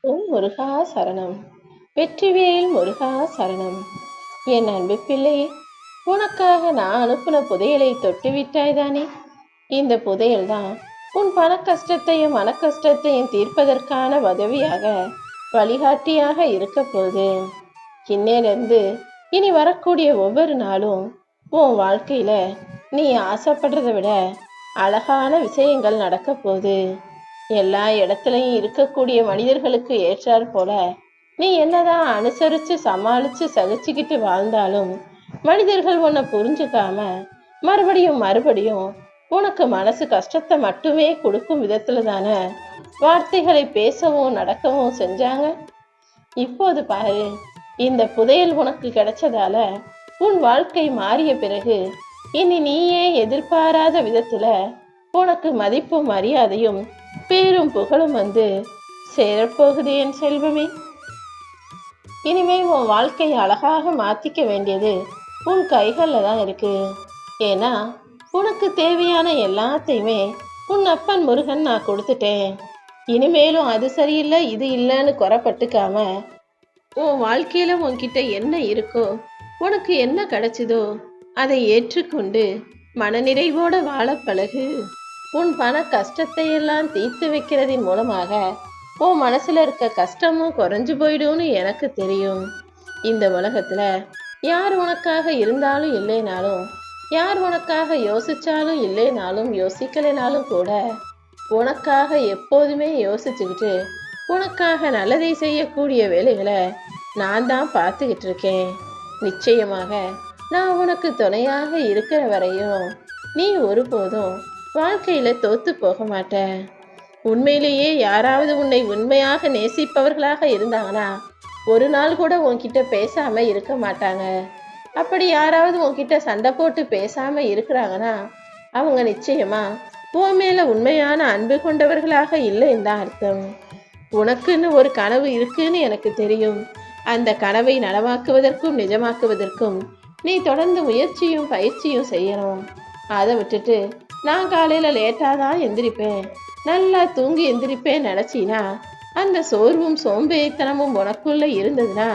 ஓம் முருகா சரணம். வெற்றிவேல் முருகா சரணம். என் அன்பு பிள்ளையே உனக்காக நான் அனுப்பின புதையலை தொட்டு விட்டாய்தானே இந்த புதையல் தான் உன் பண கஷ்டத்தையும் மன கஷ்டத்தையும் தீர்ப்பதற்கான உதவியாக வழிகாட்டியாக இருக்க போகுது. இன்னிலிருந்து இனி வரக்கூடிய ஒவ்வொரு நாளும் உன் வாழ்க்கையில நீ ஆசைப்படுறதை விட அழகான விஷயங்கள் நடக்க போகுது. எல்லா இடத்துலையும் இருக்கக்கூடிய மனிதர்களுக்கு ஏற்றாற் போல நீ என்னதான் அனுசரிச்சு சமாளிச்சு சகிச்சுக்கிட்டு வாழ்ந்தாலும் மனிதர்கள் உன்னை புரிஞ்சுக்காம மறுபடியும் மறுபடியும் உனக்கு மனசு கஷ்டத்தை மட்டுமே கொடுக்கும் விதத்துல தானே வார்த்தைகளை பேசவும் நடக்கவும் செஞ்சாங்க? இப்போது பாரு இந்த புதையல் உனக்கு கிடைச்சதால உன் வாழ்க்கை மாறிய பிறகு இனி நீயே எதிர்பாராத விதத்துல உனக்கு மதிப்பும் மரியாதையும் பேரும் புகழும் வந்து சேரப்போகுது என் செல்வமே. இனிமே உன் வாழ்க்கையை அழகாக மாத்திக்க வேண்டியது உன் கைகளில் தான் இருக்கு. ஏன்னா உனக்கு தேவையான எல்லாத்தையுமே உன் அப்பன் முருகன் நான் கொடுத்துட்டேன். இனிமேலும் அது சரியில்லை இது இல்லைன்னு குறப்பட்டுக்காம உன் வாழ்க்கையில உன்கிட்ட என்ன இருக்கோ உனக்கு என்ன கிடைச்சதோ அதை ஏற்றுக்கொண்டு மனநிறைவோட வாழ பழகு. உன் பண கஷ்டத்தை எல்லாம் தீர்த்து வைக்கிறதின் மூலமாக உன் மனசுல இருக்க கஷ்டமும் குறைஞ்சு போயிடும்னு எனக்கு தெரியும். இந்த உலகத்துல யார் உனக்காக இருந்தாலும் இல்லைனாலும் யார் உனக்காக யோசிச்சாலும் இல்லைனாலும் யோசிக்கலைனாலும் கூட உனக்காக எப்போதுமே யோசிச்சுக்கிட்டு உனக்காக நல்லதை செய்யக்கூடிய வேலைகளை நான் தான் பார்த்துக்கிட்டு இருக்கேன். நிச்சயமாக நான் உனக்கு துணையாக இருக்கிற வரையும் நீ ஒருபோதும் வாழ்க்கையில தோத்து போக மாட்ட உண்மையிலேயே யாராவது உன்னை உண்மையாக நேசிப்பவர்களாக இருந்தாங்கன்னா ஒரு நாள் கூட உன்கிட்ட பேசாம இருக்க மாட்டாங்க. அப்படி யாராவது உன்கிட்ட சண்டை போட்டு பேசாம இருக்கிறாங்கன்னா அவங்க நிச்சயமா உன் மேல உண்மையான அன்பு கொண்டவர்களாக இல்லைன்னு தான் அர்த்தம். உனக்குன்னு ஒரு கனவு இருக்குன்னு எனக்கு தெரியும். அந்த கனவை நனவாக்குவதற்கும் நிஜமாக்குவதற்கும் நீ தொடர்ந்து முயற்சியும் பயிற்சியும் செய்யணும். அதை விட்டுட்டு நான் காலையில் லேட்டாக தான் எந்திரிப்பேன். நல்லா தூங்கி எந்திரிப்பேன் நினச்சினா அந்த சோர்வும் சோம்பேறித்தனமும் உனக்குள்ள இருந்ததுன்னா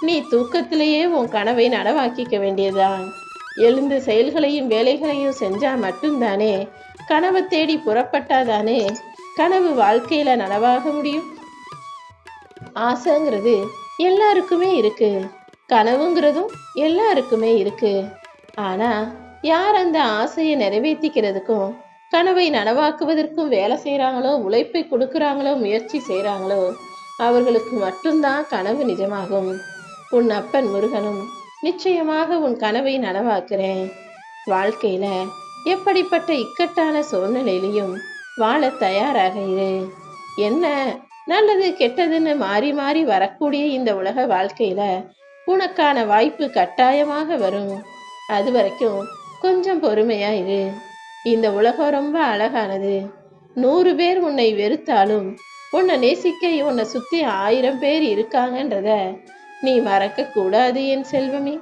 நீ தூக்கத்திலேயே உன் கனவை நடவாக்கிக்க வேண்டியதுதான். எழுந்து செயல்களையும் வேலைகளையும் செஞ்சா மட்டும்தானே கனவை தேடி புறப்பட்டாதானே கனவு வாழ்க்கையில நனவாக முடியும்? ஆசைங்கிறது எல்லாருக்குமே இருக்கு. கனவுங்கிறதும் எல்லாருக்குமே இருக்கு. ஆனா யார் அந்த ஆசையை நிறைவேற்றிக்கிறதுக்கும் கனவை நனவாக்குவதற்கும் வேலை செய்கிறாங்களோ உழைப்பை கொடுக்குறாங்களோ முயற்சி செய்கிறாங்களோ அவர்களுக்கு மட்டும்தான் கனவு நிஜமாகும். உன் அப்பன் முருகனும் நிச்சயமாக உன் கனவை நனவாக்குறேன். வாழ்க்கையில எப்படிப்பட்ட இக்கட்டான சூழ்நிலையிலையும் வாழ தயாராக இரு. என்ன நல்லது கெட்டதுன்னு மாறி மாறி வரக்கூடிய இந்த உலக வாழ்க்கையில உனக்கான வாய்ப்பு கட்டாயமாக வரும். அது வரைக்கும் கொஞ்சம் பொறுமையா இரு. இந்த உலகம் ரொம்ப அழகானது. நூறு பேர் உன்னை வெறுத்தாலும் உன்னை நேசிக்க உன்னை சுத்தி ஆயிரம் பேர் இருக்காங்கன்றத நீ மறக்க கூடாது என் செல்வமே.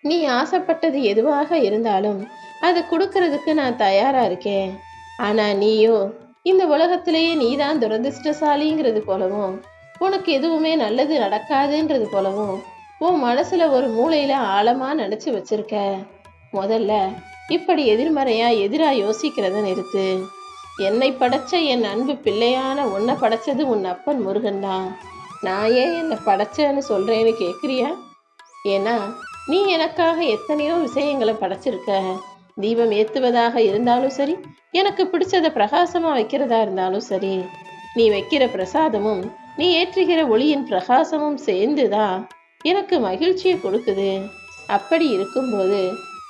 நீ ஆசைப்பட்டது எதுவாக இருந்தாலும் அதை கொடுக்கறதுக்கு நான் தயாரா இருக்கேன். ஆனா நீயோ இந்த உலகத்திலேயே நீதான் துரதிருஷ்டசாலிங்கிறது போலவும் உனக்கு எதுவுமே நல்லது நடக்காதுன்றது போலவும் உன் மனசுல ஒரு மூளையில ஆழமா நினைச்சு வச்சிருக்க. முதல்ல இப்படி எதிர்மறையா எதிரா யோசிக்கிறத நிறுத்து. என்னை படைச்ச என் அன்பு பிள்ளையான உன்னை படைச்சது உன் அப்பன் முருகன் தான். நான் ஏன் என்னை படைச்சேன்னு சொல்றேன்னு கேட்குறியா ஏன்னா நீ எனக்காக எத்தனையோ விஷயங்களை படைச்சிருக்க. தீபம் ஏத்துவதாக இருந்தாலும் சரி எனக்கு பிடிச்சத பிரகாசமா வைக்கிறதா இருந்தாலும் சரி நீ வைக்கிற பிரசாதமும் நீ ஏற்றுகிற ஒளியின் பிரகாசமும் சேர்ந்துதான் எனக்கு மகிழ்ச்சியை கொடுக்குது. அப்படி இருக்கும்போது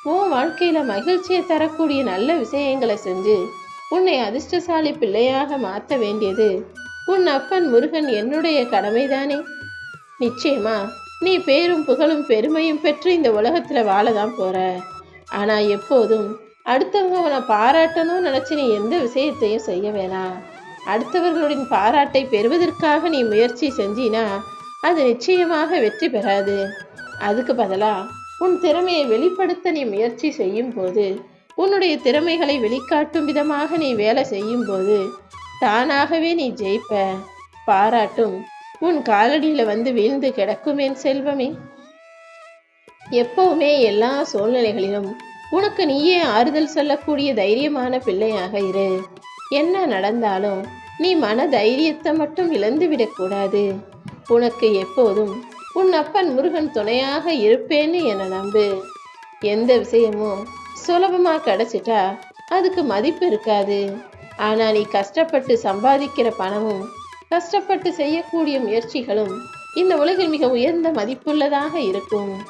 உன் வாழ்க்கையில மகிழ்ச்சியை தரக்கூடிய நல்ல விஷயங்களை செஞ்சு உன்னை அதிர்ஷ்டசாலி பிள்ளையாக மாற்ற வேண்டியது உன் அப்பன் முருகன் என்னுடைய கடமைதானே. நிச்சயமா நீ பேரும் புகழும் பெருமையும் பெற்று இந்த உலகத்துல வாழதான் போற. ஆனா எப்போதும் அடுத்தவங்க உன்னை பாராட்டணும்னு நினைச்சு நீ எந்த விஷயத்தையும் செய்ய வேணாம். அடுத்தவர்களுடைய பாராட்டை பெறுவதற்காக நீ முயற்சி செஞ்சினா அது நிச்சயமாக வெற்றி பெறாது. அதுக்கு பதிலா உன் திறமையை வெளிப்படுத்த நீ முயற்சி செய்யும் போது உன்னுடைய திறமைகளை வெளிக்காட்டும் விதமாக நீ வேலை செய்யும் போது தானாகவே நீ ஜெயிப்ப. பாராட்டும் உன் காலடியில் வந்து வீழ்ந்து கிடக்குமேன் செல்வமே. எப்பவுமே எல்லா சூழ்நிலைகளிலும் உனக்கு நீயே ஆறுதல் சொல்லக்கூடிய தைரியமான பிள்ளையாக இரு. என்ன நடந்தாலும் நீ மன தைரியத்தை மட்டும் இழந்து விடக்கூடாது உனக்கு எப்போதும் உன் அப்பன் முருகன் துணையாக இருப்பேன்னு என நம்பு. எந்த விஷயமும் சுலபமா கிடைச்சிட்டா அதுக்கு மதிப்பு இருக்காது. ஆனா நீ கஷ்டப்பட்டு சம்பாதிக்கிற பணமும் கஷ்டப்பட்டு செய்யக்கூடிய முயற்சிகளும் இந்த உலகில் மிக உயர்ந்த மதிப்புள்ளதாக இருக்கும்.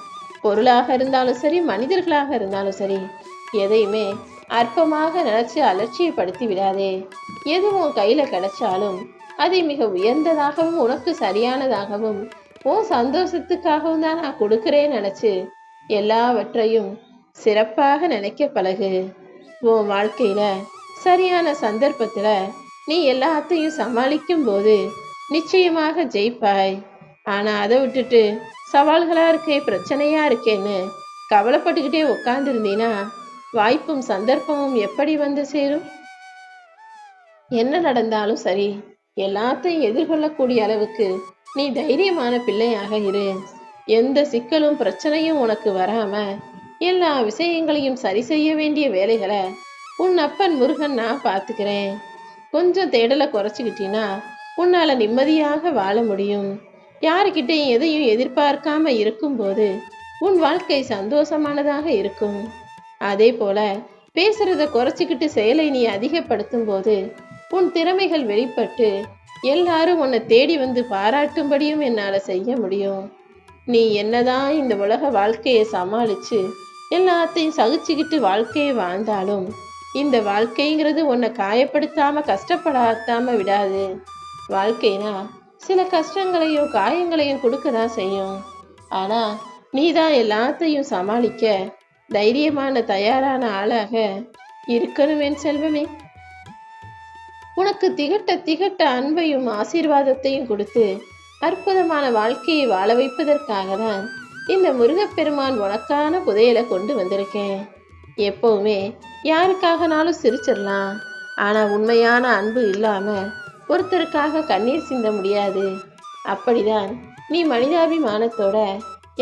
பொருளாக இருந்தாலும் சரி மனிதர்களாக இருந்தாலும் சரி எதையுமே அற்பமாக நினைச்சு அலட்சியப்படுத்தி விடாதே. எதுவும் கையில கிடைச்சாலும் அதை மிக உயர்ந்ததாகவும் உனக்கு சரியானதாகவும் உன் சந்தோஷத்துக்காகவும் தான் நான் கொடுக்கிறேன் நினச்சி எல்லாவற்றையும் சிறப்பாக நினைக்க பழகு. உன் வாழ்க்கையில சரியான சந்தர்ப்பத்தில் நீ எல்லாத்தையும் சமாளிக்கும் போது நிச்சயமாக ஜெயிப்பாய். ஆனால் அதை விட்டுட்டு சவால்களாக இருக்கே பிரச்சனையா இருக்கேன்னு கவலைப்பட்டுக்கிட்டே உட்காந்துருந்தீன்னா வாய்ப்பும் சந்தர்ப்பமும் எப்படி வந்து சேரும்? என்ன நடந்தாலும் சரி எல்லாத்தையும் எதிர்கொள்ளக்கூடிய அளவுக்கு நீ தைரியமான பிள்ளையாக இரு. எந்த சிக்கலும் பிரச்சனையும் உனக்கு வராம எல்லா விஷயங்களையும் சரி செய்ய வேண்டிய வேலைகளை உன் அப்பன் முருகன் நான் பார்த்துக்கிறேன். கொஞ்சம் தேடலை குறைச்சிக்கிட்டீன்னா உன்னால நிம்மதியாக வாழ முடியும். யாருக்கிட்டையும் எதையும் எதிர்பார்க்காம இருக்கும்போது உன் வாழ்க்கை சந்தோஷமானதாக இருக்கும். அதே போல பேசுறத குறைச்சிக்கிட்டு செயலை நீ அதிகப்படுத்தும் போது உன் திறமைகள் வெளிப்பட்டு எல்லாரும் உன்னை தேடி வந்து பாராட்டும்படியும் என்னால் செய்ய முடியும். நீ என்னதான் இந்த உலக வாழ்க்கையை சமாளித்து எல்லாத்தையும் சகிச்சுக்கிட்டு வாழ்க்கையை வாழ்ந்தாலும் இந்த வாழ்க்கைங்கிறது உன்னை காயப்படுத்தாமல் கஷ்டப்படாத்தாமல் விடாது. வாழ்க்கைனா சில கஷ்டங்களையும் காயங்களையும் கொடுக்க தான் செய்யும். ஆனால் நீ தான் எல்லாத்தையும் சமாளிக்க தைரியமான தயாரான ஆளாக இருக்கணும் செல்வமே. உனக்கு திகட்ட திகட்ட அன்பையும் ஆசீர்வாதத்தையும் கொடுத்து அற்புதமான வாழ்க்கையை வாழ வைப்பதற்காக தான் இந்த முருகப்பெருமான் உனக்கான புதையலை கொண்டு வந்திருக்கேன். எப்பவுமே யாருக்காகனாலும் சிரிச்சிடலாம். ஆனால் உண்மையான அன்பு இல்லாமல் ஒருத்தருக்காக கண்ணீர் சிந்த முடியாது. அப்படிதான் நீ மனிதாபிமானத்தோட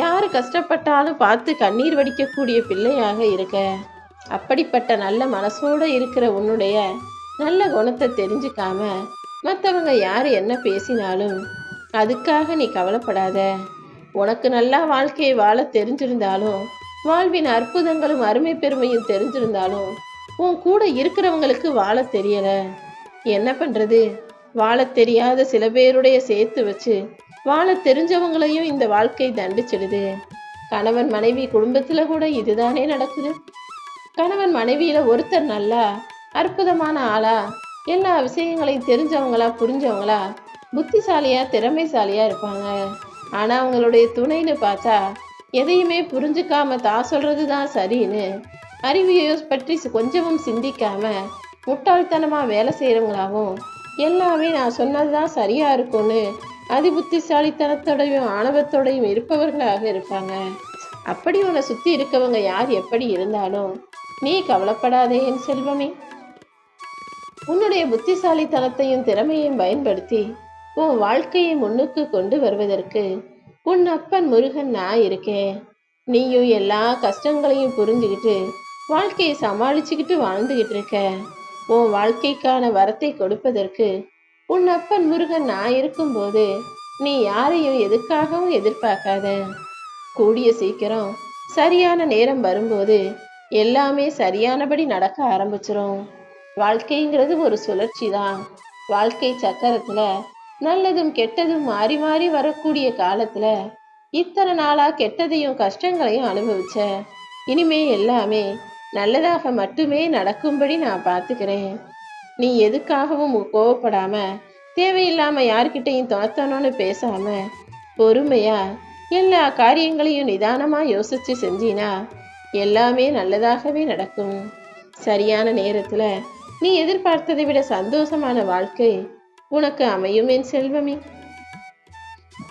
யார் கஷ்டப்பட்டாலும் பார்த்து கண்ணீர் வடிக்கக்கூடிய பிள்ளையாக இருக்க. அப்படிப்பட்ட நல்ல மனசோடு இருக்கிற உன்னுடைய நல்ல குணத்தை தெரிஞ்சுக்காம மற்றவங்க யார் என்ன பேசினாலும் அதுக்காக நீ கவலைப்படாத. உனக்கு நல்லா வாழ்க்கையை வாழ தெரிஞ்சிருந்தாலும் வாழ்வின் அற்புதங்களும் அருமை பெருமையும் தெரிஞ்சிருந்தாலும் உன் கூட இருக்கிறவங்களுக்கு வாழ தெரியல. என்ன பண்ணுறது வாழ தெரியாத சில பேருடைய சேர்த்து வச்சு வாழ தெரிஞ்சவங்களையும் இந்த வாழ்க்கை தண்டிச்சிடுது. கணவன் மனைவி குடும்பத்தில் கூட இதுதானே நடக்குது. கணவன் மனைவியில் ஒருத்தர் நல்லா அற்புதமான ஆளா? எல்லா விஷயங்களையும் தெரிஞ்சவங்களா புரிஞ்சவங்களா? புத்திசாலியா திறமைசாலியா இருப்பாங்க. ஆனா அவங்களுடைய துணைன்னு பார்த்தா எதையுமே புரிஞ்சுக்காம தான் சொல்றது தான் சரின்னு. அறிவியை பற்றி கொஞ்சமும் சிந்திக்காம முட்டாள்தனமாக வேலை செய்கிறவங்களாகவும் எல்லாமே நான் சொன்னது தான் சரியாக இருக்கும்னு அதிபுத்திசாலித்தனத்தோடையும் ஆணவத்தோடையும் இருப்பவர்களாக இருப்பாங்க. அப்படி உன்னை சுற்றி இருக்கவங்க யார் எப்படி இருந்தாலும் நீ கவலைப்படாதே என் செல்வமே. உன்னுடைய புத்திசாலித்தனத்தையும் திறமையையும் பயன்படுத்தி உன் வாழ்க்கையை முன்னுக்கு கொண்டு வருவதற்கு உன் அப்பன் முருகன் நான் இருக்கேன். நீயும் எல்லா கஷ்டங்களையும் புரிஞ்சுக்கிட்டு வாழ்க்கையை சமாளிச்சுக்கிட்டு வாழ்ந்துகிட்டு இருக்க. உன் வாழ்க்கைக்கான வரத்தை கொடுப்பதற்கு உன் அப்பன் முருகன் நான் இருக்கும்போது நீ யாரையும் எதுக்காகவும் எதிர்பார்க்காத. கூடிய சீக்கிரம் சரியான நேரம் வரும்போது எல்லாமே சரியானபடி நடக்க ஆரம்பிச்சிரும். வாழ்க்கைங்கிறது ஒரு சுழற்சி தான். வாழ்க்கை சக்கரத்துல நல்லதும் கெட்டதும் மாறி மாறி வரக்கூடிய காலத்துல இத்தனை நாளா கெட்டதையும் கஷ்டங்களையும் அனுபவிச்ச. இனிமே எல்லாமே நல்லதாக மட்டுமே நடக்கும்படி நான் பார்த்துக்கிறேன். நீ எதுக்காகவும் கோவப்படாம தேவையில்லாம யார்கிட்டையும் துணத்தணும்னு பேசாம பொறுமையா எல்லா காரியங்களையும் நிதானமா யோசிச்சு செஞ்சினா எல்லாமே நல்லதாகவே நடக்கும். சரியான நேரத்துல நீ எதிர்பார்த்ததை விட சந்தோஷமான வாழ்க்கை உனக்கு அமையும் என் செல்வமே.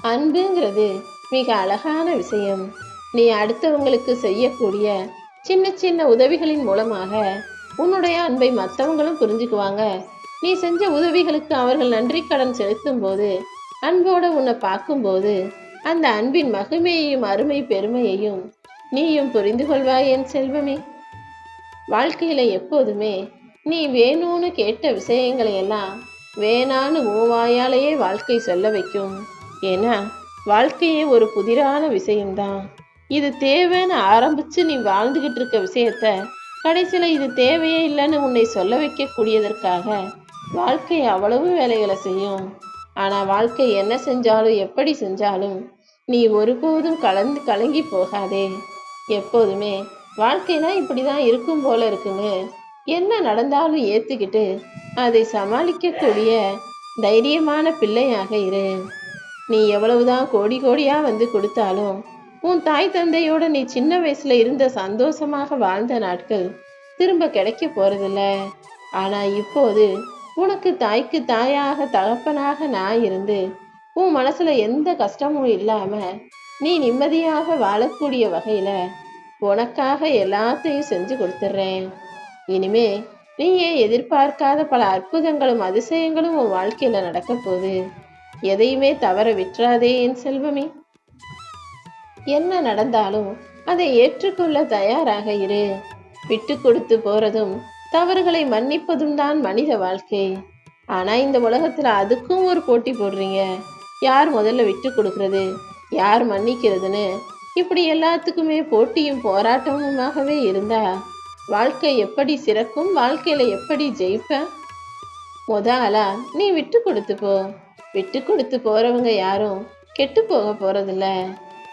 அன்புங்கிறது மிக அழகான விஷயம். நீ அடுத்தவங்களுக்கு செய்யக்கூடிய சின்ன சின்ன உதவிகளின் மூலமாக உன்னுடைய அன்பை மற்றவங்களும் புரிஞ்சுக்குவாங்க. நீ செஞ்ச உதவிகளுக்கு அவர்கள் நன்றி கடன் செலுத்தும் போது அன்போடு உன்னை பார்க்கும்போது அந்த அன்பின் மகிமையையும் அருமை பெருமையையும் நீயும் புரிந்து கொள்வாய் என் செல்வமே. வாழ்க்கையில எப்போதுமே நீ வேணும்னு கேட்ட விஷயங்களை எல்லாம் வேணான்னு மூவாயாலேயே வாழ்க்கை சொல்ல வைக்கும். ஏன்னா வாழ்க்கையே ஒரு புதிரான விஷயம்தான். இது தேவைன்னு ஆரம்பித்து நீ வாழ்ந்துகிட்டு இருக்க விஷயத்த கடைசியில் இது தேவையே இல்லைன்னு உன்னை சொல்ல வைக்கக்கூடியதற்காக வாழ்க்கை அவ்வளவு வேலைகளை செய்யும். ஆனால் வாழ்க்கை என்ன செஞ்சாலும் எப்படி செஞ்சாலும் நீ ஒருபோதும் கலந்து கலங்கி போகாதே. எப்போதுமே வாழ்க்கைனா இப்படிதான் இருக்கும் போல இருக்குன்னு என்ன நடந்தாலும் ஏத்துக்கிட்டு அதை சமாளிக்கக்கூடிய தைரியமான பிள்ளையாக இரு. நீ எவ்வளவுதான் கோடி கோடியா வந்து கொடுத்தாலும் உன் தாய் தந்தையோட நீ சின்ன வயசுல இருந்த சந்தோஷமாக வாழ்ந்த நாட்கள் திரும்ப கிடைக்க போறதில்ல. ஆனா இப்போது உனக்கு தாய்க்கு தாயாக தகப்பனாக நான் இருந்து உன் மனசுல எந்த கஷ்டமும் இல்லாம நீ நிம்மதியாக வாழக்கூடிய வகையில உனக்காக எல்லாத்தையும் செஞ்சு கொடுத்துட்றேன் இனிமே நீயே எதிர்பார்க்காத பல அற்புதங்களும் அதிசயங்களும் உன் வாழ்க்கையில நடக்க போகுது. எதையுமே தவற விட்டுறாதே என் செல்வமே. என்ன நடந்தாலும் அதை ஏற்றுக்கொள்ள தயாராக இரு. விட்டு கொடுத்து போறதும் தவறுகளை மன்னிப்பதும் தான் மனித வாழ்க்கை. ஆனா இந்த உலகத்துல அதுக்கும் ஒரு போட்டி போடுறீங்க. யார் முதல்ல விட்டு கொடுக்கறது? யார் மன்னிக்கிறதுன்னு? இப்படி எல்லாத்துக்குமே போட்டியும் போராட்டமுமாகவே இருந்தா வாழ்க்கை எப்படி சிறக்கும்? வாழ்க்கையில எப்படி ஜெயிப்ப? முத ஆளா நீ விட்டு கொடுத்து போ. விட்டு கொடுத்து போறவங்க யாரும் கெட்டு போக போறதில்ல.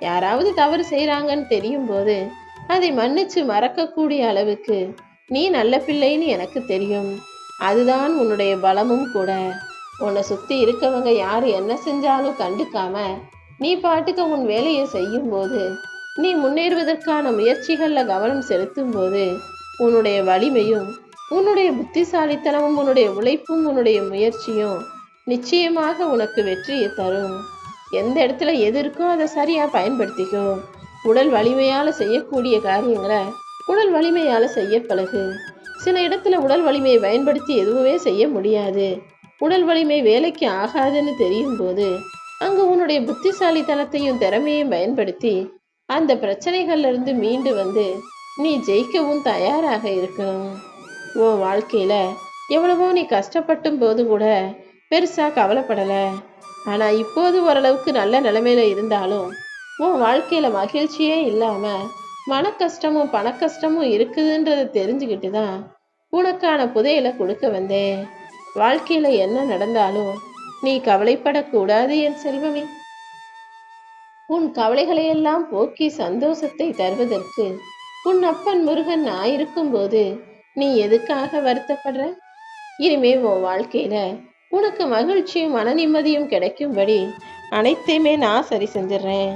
யாராவது தவறு செய்யறாங்கன்னு தெரியும் போது அதை மன்னிச்சு மறக்கக்கூடிய அளவுக்கு நீ நல்ல பிள்ளைன்னு எனக்கு தெரியும். அதுதான் உன்னுடைய பலமும் கூட. உன்னை சுத்தி இருக்கவங்க யார் என்ன செஞ்சாலும் கண்டுக்காம நீ பாட்டுக்கு உன் வேலையை செய்யும் போது நீ முன்னேறுவதற்கான முயற்சிகளில் கவனம் செலுத்தும் போது உன்னுடைய வலிமையும் உன்னுடைய புத்திசாலித்தனமும் உன்னுடைய உழைப்பும் உன்னுடைய முயற்சியும் நிச்சயமாக உனக்கு வெற்றியை தரும். எந்த இடத்துல எது இருக்கோ அதை சரியா பயன்படுத்திக்கோ. உடல் வலிமையால செய்யக்கூடிய காரியங்களை உடல் வலிமையால செய்ய பழகு. சில இடத்துல உடல் வலிமையை பயன்படுத்தி எதுவுமே செய்ய முடியாது. உடல் வலிமை வேலைக்கு ஆகாதுன்னு தெரியும் போது அங்க உன்னுடைய புத்திசாலித்தனத்தையும் திறமையும் பயன்படுத்தி அந்த பிரச்சனைகள்ல இருந்து மீண்டு வந்து நீ ஜெயிக்கவும் தயாராக இருக்கணும். உன் வாழ்க்கையில எவ்வளவோ நீ கஷ்டப்பட்டும் போது கூட பெருசா கவலைப்படல. ஆனா இப்போது ஓரளவுக்கு நல்ல நிலைமையில இருந்தாலும் உன் வாழ்க்கையில மகிழ்ச்சியே இல்லாம மன கஷ்டமும் பண கஷ்டமும் இருக்குதுன்றத தெரிஞ்சுக்கிட்டு தான் உனக்கான புதையலை கொடுக்க வந்தேன். வாழ்க்கையில என்ன நடந்தாலும் நீ கவலைப்படக்கூடாது என் செல்வமே. உன் கவலைகளையெல்லாம் போக்கி சந்தோஷத்தை தருவதற்கு உன் அப்பன் முருகன் நான் இருக்கும்போது நீ எதுக்காக வருத்தப்படுற? இனிமே உன் வாழ்க்கையில உனக்கு மகிழ்ச்சியும் மன நிம்மதியும் கிடைக்கும்படி அனைத்தையுமே நான் சரி செஞ்சிடுறேன்.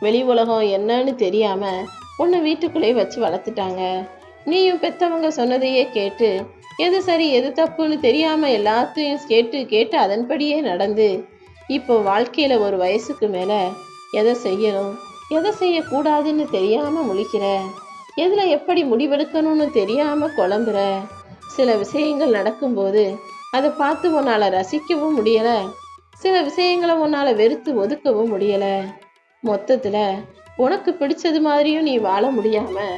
வெளி உலகம் என்னன்னு தெரியாம உன்னை வீட்டுக்குள்ளேயே வச்சு வளர்த்துட்டாங்க. நீயும் பெத்தவங்க சொன்னதையே கேட்டு எது சரி எது தப்புன்னு தெரியாம எல்லாத்தையும் கேட்டு கேட்டு அதன்படியே நடந்து இப்போ வாழ்க்கையில ஒரு வயசுக்கு மேல எதை செய்யணும் எதை செய்யக்கூடாதுன்னு தெரியாம முழிக்கிற. எதில் எப்படி முடிவெடுக்கணும்னு தெரியாமல் குழம்புற? சில விஷயங்கள் நடக்கும்போது அதை பார்த்து உன்னால் ரசிக்கவும் முடியலை. சில விஷயங்களை உன்னால் வெறுத்து ஒதுக்கவும் முடியலை. மொத்தத்தில் உனக்கு பிடிச்சது மாதிரியும் நீ வாழ முடியாமல்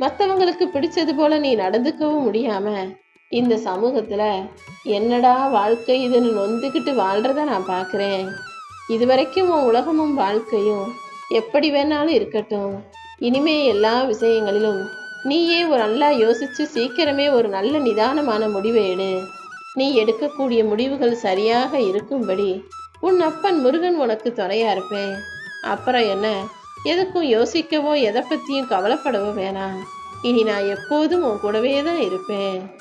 மற்றவங்களுக்கு பிடிச்சது போல நீ நடந்துக்கவும் முடியாமல் இந்த சமூகத்தில் என்னடா வாழ்க்கை இதுன்னு நொந்துக்கிட்டு வாழ்கிறத நான் பார்க்குறேன் இதுவரைக்கும் உன் உலகமும் வாழ்க்கையும் எப்படி வேணாலும் இருக்கட்டும். இனிமே எல்லா விஷயங்களிலும் நீயே ஒரு நல்லா யோசிச்சு சீக்கிரமே ஒரு நல்ல நிதானமான முடிவை எடு. நீ எடுக்கக்கூடிய முடிவுகள் சரியாக இருக்கும்படி உன் அப்பன் முருகன் உனக்கு துணையா இருப்பேன். அப்புறம் என்ன? எதுக்கும் யோசிக்கவோ எதை பற்றியும் கவலைப்படவோ வேணாம். இனி நான் எப்போதும் உன் கூடவே தான் இருப்பேன்.